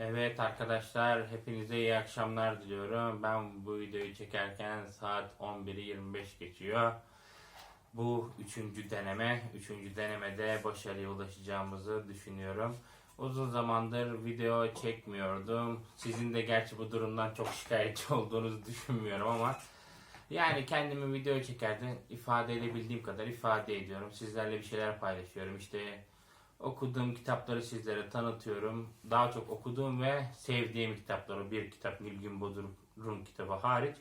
Evet arkadaşlar hepinize iyi akşamlar diliyorum. Ben bu videoyu çekerken saat 11'i 25 geçiyor. Bu üçüncü deneme. Üçüncü denemede başarıya ulaşacağımızı düşünüyorum. Uzun zamandır video çekmiyordum. Sizin de gerçi bu durumdan çok şikayetçi olduğunuzu düşünmüyorum ama yani kendimi video çekerken ifade edebildiğim kadar ifade ediyorum. Sizlerle bir şeyler paylaşıyorum. İşte okuduğum kitapları sizlere tanıtıyorum. Daha çok okuduğum ve sevdiğim kitapları, bir kitap Nilgün Bodur'un kitabı hariç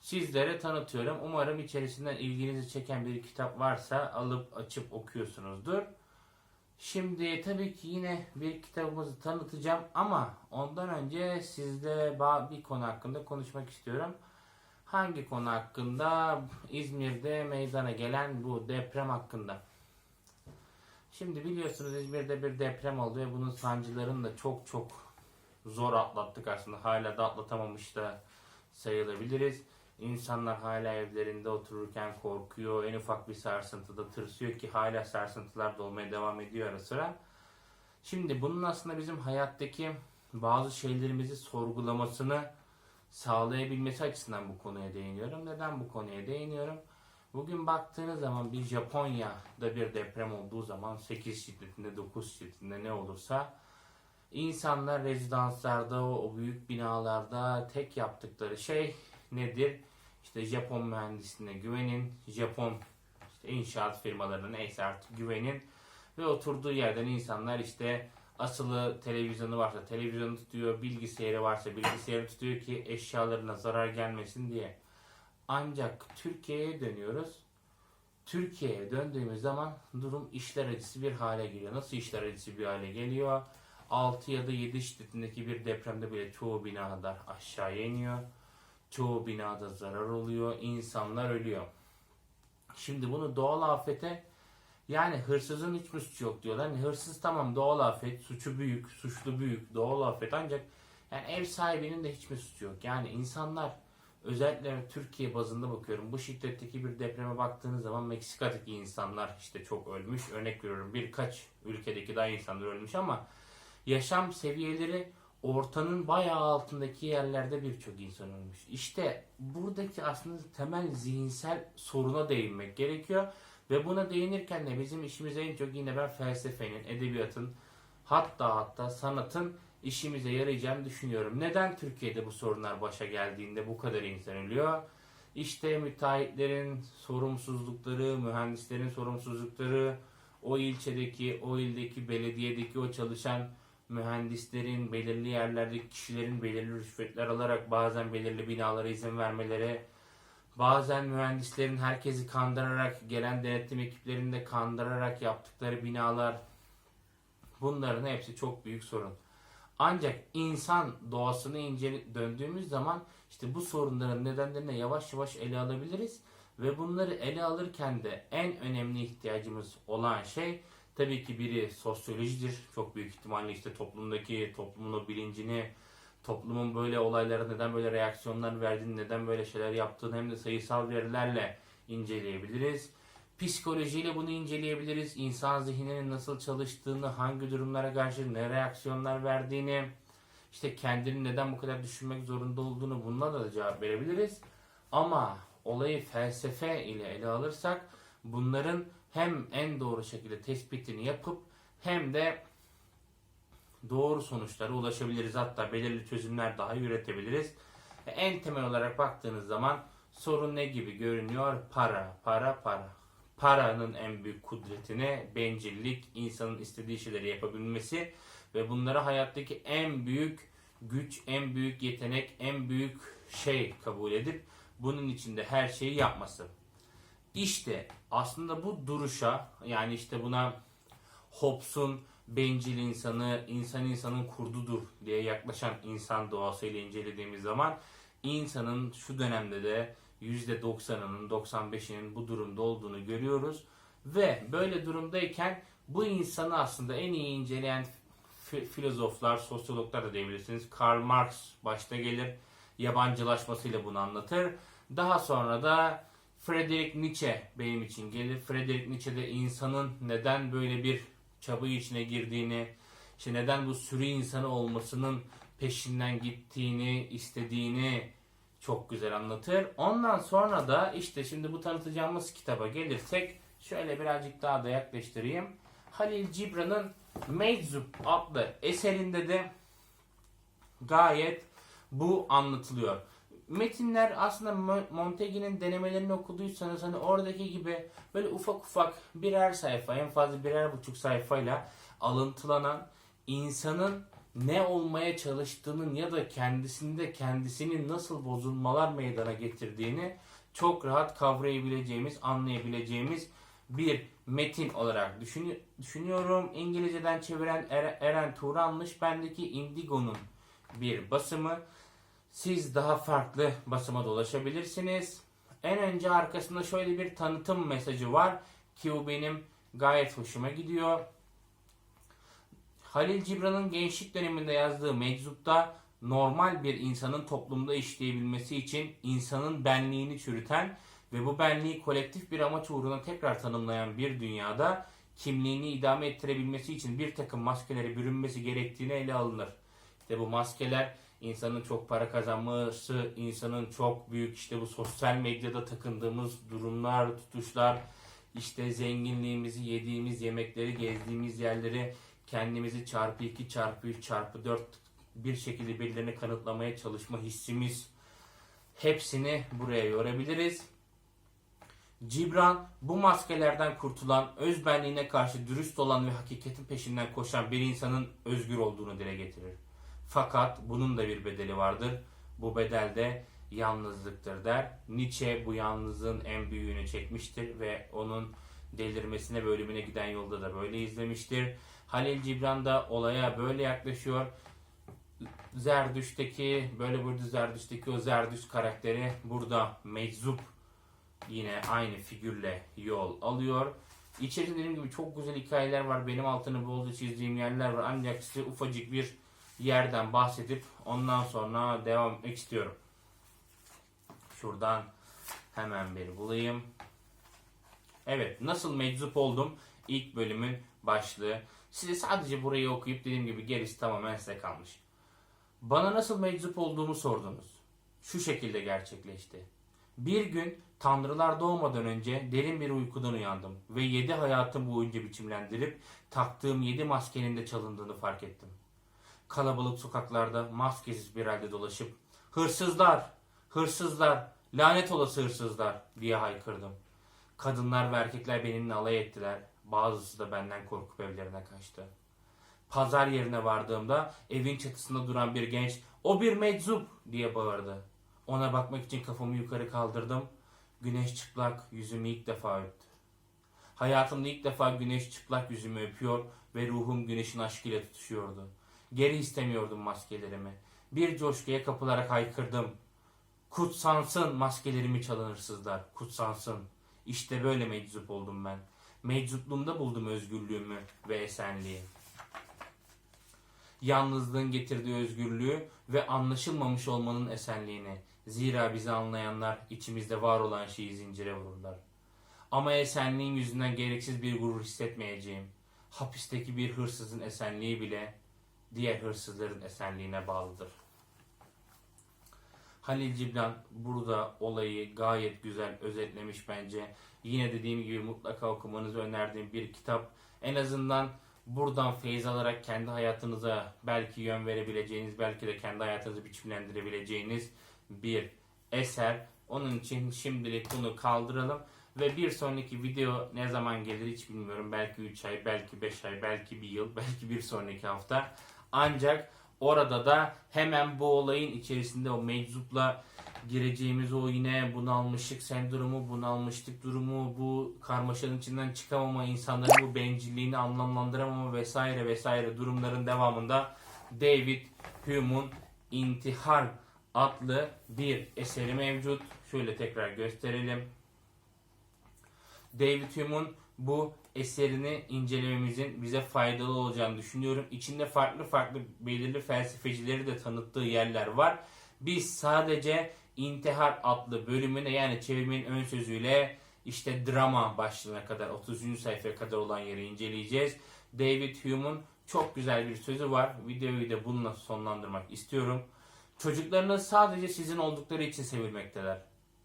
sizlere tanıtıyorum. Umarım içerisinden ilginizi çeken bir kitap varsa alıp açıp okuyorsunuzdur. Şimdi tabii ki yine bir kitabımızı tanıtacağım ama ondan önce sizle bir konu hakkında konuşmak istiyorum. Hangi konu hakkında? İzmir'de meydana gelen bu deprem hakkında. Şimdi biliyorsunuz İzmir'de bir deprem oldu ve bunun sancılarını da çok çok zor atlattık aslında. Hala da atlatamamış da sayılabiliriz. İnsanlar hala evlerinde otururken korkuyor. En ufak bir sarsıntıda tırsıyor ki hala sarsıntılar da olmaya devam ediyor ara sıra. Şimdi bunun aslında bizim hayattaki bazı şeylerimizi sorgulamasını sağlayabilmesi açısından bu konuya değiniyorum. Neden bu konuya değiniyorum? Bugün baktığınız zaman bir Japonya'da bir deprem olduğu zaman 8 şiddetinde 9 şiddetinde ne olursa insanlar rezidanslarda o, büyük binalarda tek yaptıkları şey nedir? İşte Japon mühendisliğine güvenin, Japon işte inşaat firmalarına neyse artık güvenin ve oturduğu yerden insanlar işte asılı televizyonu varsa televizyonu tutuyor, bilgisayarı varsa bilgisayarı tutuyor ki eşyalarına zarar gelmesin diye. Ancak Türkiye'ye dönüyoruz. Türkiye'ye döndüğümüz zaman durum işler acısı bir hale geliyor. Nasıl işler acısı bir hale geliyor? 6 ya da 7 şiddetindeki bir depremde bile çoğu binalar aşağıya iniyor. Çoğu binada zarar oluyor. insanlar ölüyor. Şimdi bunu doğal afete yani hırsızın hiç mi suçu yok diyorlar. Yani hırsız tamam doğal afet, suçu büyük, suçlu büyük, doğal afet ancak yani ev sahibinin de hiç mi suçu yok? Yani insanlar özellikle Türkiye bazında bakıyorum. Bu şiddetteki bir depreme baktığınız zaman Meksika'daki insanlar işte çok ölmüş. Örnek veriyorum birkaç ülkedeki daha insanlar ölmüş ama yaşam seviyeleri ortanın bayağı altındaki yerlerde birçok insan ölmüş. İşte buradaki aslında temel zihinsel soruna değinmek gerekiyor. Ve buna değinirken de bizim işimize en çok yine ben felsefenin, edebiyatın, hatta hatta sanatın işimize yarayacağını düşünüyorum. Neden Türkiye'de bu sorunlar başa geldiğinde bu kadar insan ölüyor? İşte müteahhitlerin sorumsuzlukları, mühendislerin sorumsuzlukları, o ilçedeki, o ildeki, belediyedeki o çalışan mühendislerin, belirli yerlerdeki kişilerin belirli rüşvetler alarak bazen belirli binalara izin vermeleri, bazen mühendislerin herkesi kandırarak, gelen denetim ekiplerini de kandırarak yaptıkları binalar, bunların hepsi çok büyük sorun. Ancak insan doğasını incele döndüğümüz zaman işte bu sorunların nedenlerini yavaş yavaş ele alabiliriz ve bunları ele alırken de en önemli ihtiyacımız olan şey tabii ki biri sosyolojidir. Çok büyük ihtimalle işte toplumdaki toplumun o bilincini, toplumun böyle olaylara neden böyle reaksiyonlar verdiğini, neden böyle şeyler yaptığını hem de sayısal verilerle inceleyebiliriz. Psikolojiyle bunu inceleyebiliriz. İnsan zihninin nasıl çalıştığını, hangi durumlara karşı ne reaksiyonlar verdiğini, işte kendini neden bu kadar düşünmek zorunda olduğunu bununla da cevap verebiliriz. Ama olayı felsefe ile ele alırsak bunların hem en doğru şekilde tespitini yapıp hem de doğru sonuçlara ulaşabiliriz. Hatta belirli çözümler daha üretebiliriz. En temel olarak baktığınız zaman sorun ne gibi görünüyor? Para, para, para. Paranın en büyük kudretine bencillik, insanın istediği şeyleri yapabilmesi ve bunları hayattaki en büyük güç, en büyük yetenek, en büyük şey kabul edip bunun içinde her şeyi yapması. İşte aslında bu duruşa yani işte buna Hobbes'un bencil insanı, insan insanın kurdudur diye yaklaşan insan doğasıyla incelediğimiz zaman insanın şu dönemde de %90'ının 95'inin bu durumda olduğunu görüyoruz. Ve böyle durumdayken bu insanı aslında en iyi inceleyen fi- filozoflar, sosyologlar da diyebilirsiniz. Karl Marx başta gelir. Yabancılaşmasıyla bunu anlatır. Daha sonra da Friedrich Nietzsche benim için gelir. Friedrich Nietzsche de insanın neden böyle bir çaba içine girdiğini, işte neden bu sürü insanı olmasının peşinden gittiğini, istediğini çok güzel anlatır. Ondan sonra da işte şimdi bu tanıtacağımız kitaba gelirsek şöyle birazcık daha da yaklaştırayım. Halil Cibran'ın Meczup adlı eserinde de gayet bu anlatılıyor. Metinler aslında Mo- Montague'nin denemelerini okuduysanız hani oradaki gibi böyle ufak ufak birer sayfa en fazla birer buçuk sayfayla alıntılanan insanın ne olmaya çalıştığının ya da kendisinde kendisinin nasıl bozulmalar meydana getirdiğini çok rahat kavrayabileceğimiz, anlayabileceğimiz bir metin olarak düşünü- düşünüyorum. İngilizceden çeviren Er- Eren Turanmış. Bendeki Indigo'nun bir basımı. Siz daha farklı basıma dolaşabilirsiniz. En önce arkasında şöyle bir tanıtım mesajı var ki bu benim gayet hoşuma gidiyor. Halil Cibran'ın gençlik döneminde yazdığı Meczup'ta normal bir insanın toplumda işleyebilmesi için insanın benliğini çürüten ve bu benliği kolektif bir amaç uğruna tekrar tanımlayan bir dünyada kimliğini idame ettirebilmesi için bir takım maskelere bürünmesi gerektiğini ele alınır. İşte bu maskeler insanın çok para kazanması, insanın çok büyük işte bu sosyal medyada takındığımız durumlar, tutuşlar, işte zenginliğimizi, yediğimiz yemekleri, gezdiğimiz yerleri kendimizi çarpı 2 çarpı 3 çarpı 4 bir şekilde birilerine kanıtlamaya çalışma hissimiz hepsini buraya yorabiliriz. Cibran bu maskelerden kurtulan, özbenliğine karşı dürüst olan ve hakikatin peşinden koşan bir insanın özgür olduğunu dile getirir. Fakat bunun da bir bedeli vardır. Bu bedel de yalnızlıktır der. Nietzsche bu yalnızlığın en büyüğünü çekmiştir ve onun delirmesine ve ölümüne giden yolda da böyle izlemiştir. Halil Cibran da olaya böyle yaklaşıyor. Zerdüş'teki böyle burada Zerdüş'teki o Zerdüş karakteri burada meczup yine aynı figürle yol alıyor. İçerisinde dediğim gibi çok güzel hikayeler var. Benim altını bolca çizdiğim yerler var. Ancak size ufacık bir yerden bahsedip ondan sonra devam etmek istiyorum. Şuradan hemen bir bulayım. Evet, nasıl meczup oldum? İlk bölümün başlığı. Size sadece burayı okuyup dediğim gibi gerisi tamamen size kalmış. Bana nasıl meczup olduğumu sordunuz. Şu şekilde gerçekleşti. Bir gün tanrılar doğmadan önce derin bir uykudan uyandım ve yedi hayatım boyunca biçimlendirip taktığım yedi maskenin de çalındığını fark ettim. Kalabalık sokaklarda maskesiz bir halde dolaşıp hırsızlar, hırsızlar, lanet olası hırsızlar diye haykırdım. Kadınlar ve erkekler benimle alay ettiler. Bazısı da benden korkup evlerine kaçtı. Pazar yerine vardığımda evin çatısında duran bir genç o bir meczup diye bağırdı. Ona bakmak için kafamı yukarı kaldırdım. Güneş çıplak yüzümü ilk defa öptü. Hayatımda ilk defa güneş çıplak yüzümü öpüyor ve ruhum güneşin aşkıyla tutuşuyordu. Geri istemiyordum maskelerimi. Bir coşkuya kapılarak haykırdım. Kutsansın maskelerimi çalın hırsızlar. Kutsansın. İşte böyle meczup oldum ben. Meczupluğumda buldum özgürlüğümü ve esenliği. Yalnızlığın getirdiği özgürlüğü ve anlaşılmamış olmanın esenliğini. Zira bizi anlayanlar içimizde var olan şeyi zincire vururlar. Ama esenliğin yüzünden gereksiz bir gurur hissetmeyeceğim. Hapisteki bir hırsızın esenliği bile diğer hırsızların esenliğine bağlıdır. Halil Cibran burada olayı gayet güzel özetlemiş bence. Yine dediğim gibi mutlaka okumanızı önerdiğim bir kitap. En azından buradan feyiz alarak kendi hayatınıza belki yön verebileceğiniz, belki de kendi hayatınızı biçimlendirebileceğiniz bir eser. Onun için şimdilik bunu kaldıralım. Ve bir sonraki video ne zaman gelir hiç bilmiyorum. Belki 3 ay, belki 5 ay, belki bir yıl, belki bir sonraki hafta. Ancak orada da hemen bu olayın içerisinde o meczupla gireceğimiz o yine bunalmışlık sendromu, bunalmışlık durumu, bu karmaşanın içinden çıkamama, insanların bu bencilliğini anlamlandıramama vesaire vesaire durumların devamında David Hume'un İntihar adlı bir eseri mevcut. Şöyle tekrar gösterelim. David Hume'un bu eserini incelememizin bize faydalı olacağını düşünüyorum. İçinde farklı farklı belirli felsefecileri de tanıttığı yerler var. Biz sadece İntihar adlı bölümüne yani çevirimin ön sözüyle işte drama başlığına kadar 30. sayfaya kadar olan yeri inceleyeceğiz. David Hume'un çok güzel bir sözü var. Videoyu da bununla sonlandırmak istiyorum. Çocuklarınız sadece sizin oldukları için sevilmekteler.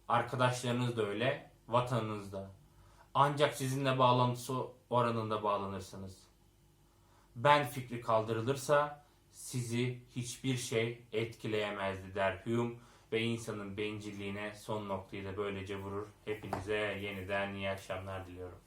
Arkadaşlarınız da öyle, vatanınız da. Ancak sizinle bağlantısı oranında bağlanırsınız. Ben fikri kaldırılırsa sizi hiçbir şey etkileyemezdi der Hume ve insanın bencilliğine son noktayı da böylece vurur. Hepinize yeniden iyi akşamlar diliyorum.